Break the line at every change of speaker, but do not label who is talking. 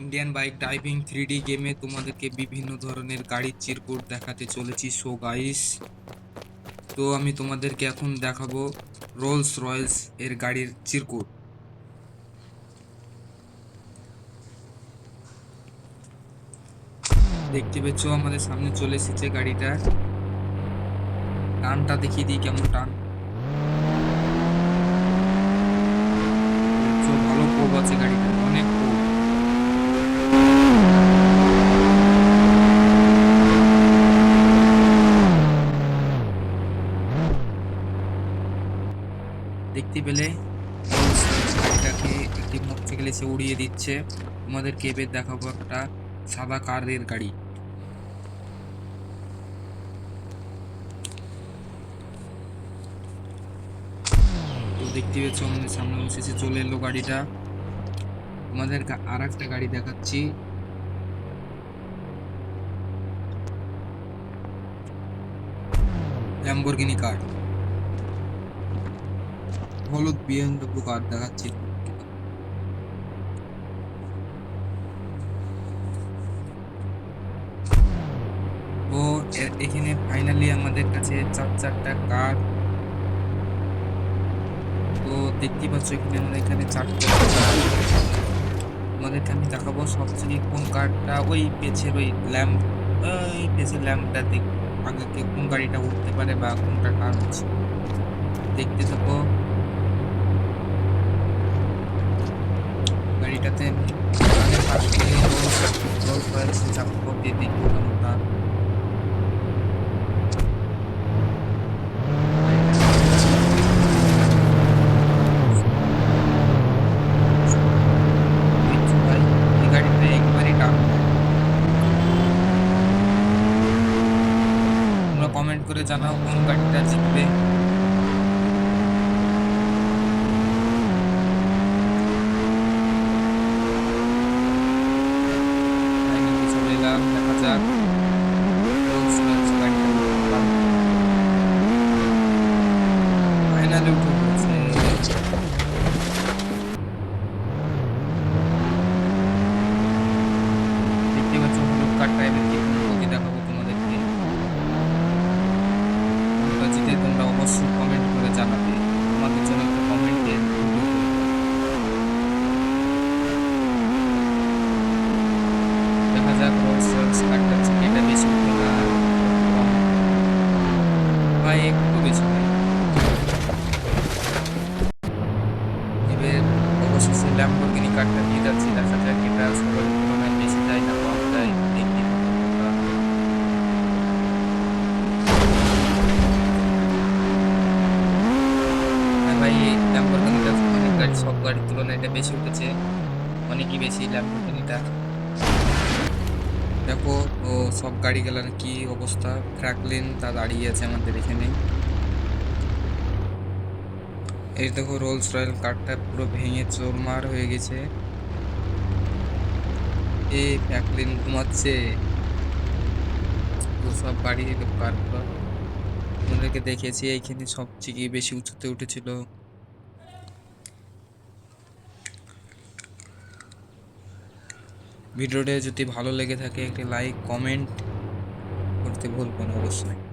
Indian bike driving three D গেমে তোমাদেরকে বিভিন্ন ধরনের গাড়ির চিরকুট দেখাতে চলেছি। সো গাইস তো আমি তোমাদেরকে এখন দেখাবো রোলস রয়েলস এর গাড়ির চিরকুট। দেখতে পেয়েছ, আমাদের সামনে চলে এসেছে গাড়িটা। টানটা দেখিয়ে দিই কেমন টান। ভালো কোপ আছে গাড়িটা অনেক কোপ দেখতে পেলে গাড়িটাকে একটি মোটরসাইকেল এসে উড়িয়ে দিচ্ছে। তোমাদেরকে এবার দেখাবো একটা সাদা কারের গাড়ি। তো দেখতে পেয়েছ আমাদের সামনে এসেছে চলে এলো গাড়িটা। তোমাদের আর একটা গাড়ি দেখাচ্ছি। ল্যাম্বরগিনি কার হলুদ বিএমডব্লিউ কার। দেখাচ্ছি এ- এখানে ফাইনালি আমাদের কাছে চার চারটা কার তো দেখতেই পাচ্ছ এখানে আমাদের এখানে চারটে আমাদেরকে আমি দেখাবো সবথেকে কোন কারটা ওই পেছের ওই ল্যাম্প ওই পেছের ল্যাম্পটা দেখ, আগে কোন গাড়িটা উঠতে পারে বা কোনটা কার হচ্ছে। দেখতে থাকো। ডাউন তোমরা কমেন্ট করে জানাও কোন গাড়িটা জিতবে ফাইনালি চলে এলাম দেখা যাক রোলস রয়েলস গাড়িটা উঠলাম ফাইনালি উঠে পড়েছে দেখতে পাচ্ছ হলুদ কার্ডটা এবার কি মুভি দেখাবো তোমাদেরকে তোমরা জিতে তোমরা অবশ্যই কমেন্ট করে জানাবে তোমাদের জন্য একটা কমেন্টে দেখা যাক কার্ডটা থেকে এটা বেশি ভাই একটু বেশি এবার অবশেষে ল্যাম্বরগিনি কার্ডটা নিয়ে যাচ্ছি, দেখা যাক এটা না কম যায় দেখি। হ্যাঁ ভাই ল্যাম্বরগিনিটা গাড়ি, সব গাড়ির তুলনায় এটা বেশি উঠেছে, অনেকই বেশি ল্যাম্বরগিনিটা দেখো ও সব গাড়ি গেলার কি অবস্থা? ফ্র্যাকলিন তা দাঁড়িয়ে আছে আমাদের এখানে। এই দেখো রোলস রয়েল কারটা পুরো ভেঙে চোরমার হয়ে গেছে। এ ফ্র্যাকলিন ঘুমাচ্ছে। সব গাড়ি কারগুলো তোমাদেরকে দেখেছি এইখানে সবচেয়ে বেশি উঁচুতে উঠেছিল। ভিডিওটা যদি ভালো লেগে থাকে একটি লাইক কমেন্ট করতে ভুলবেন অবশ্যই।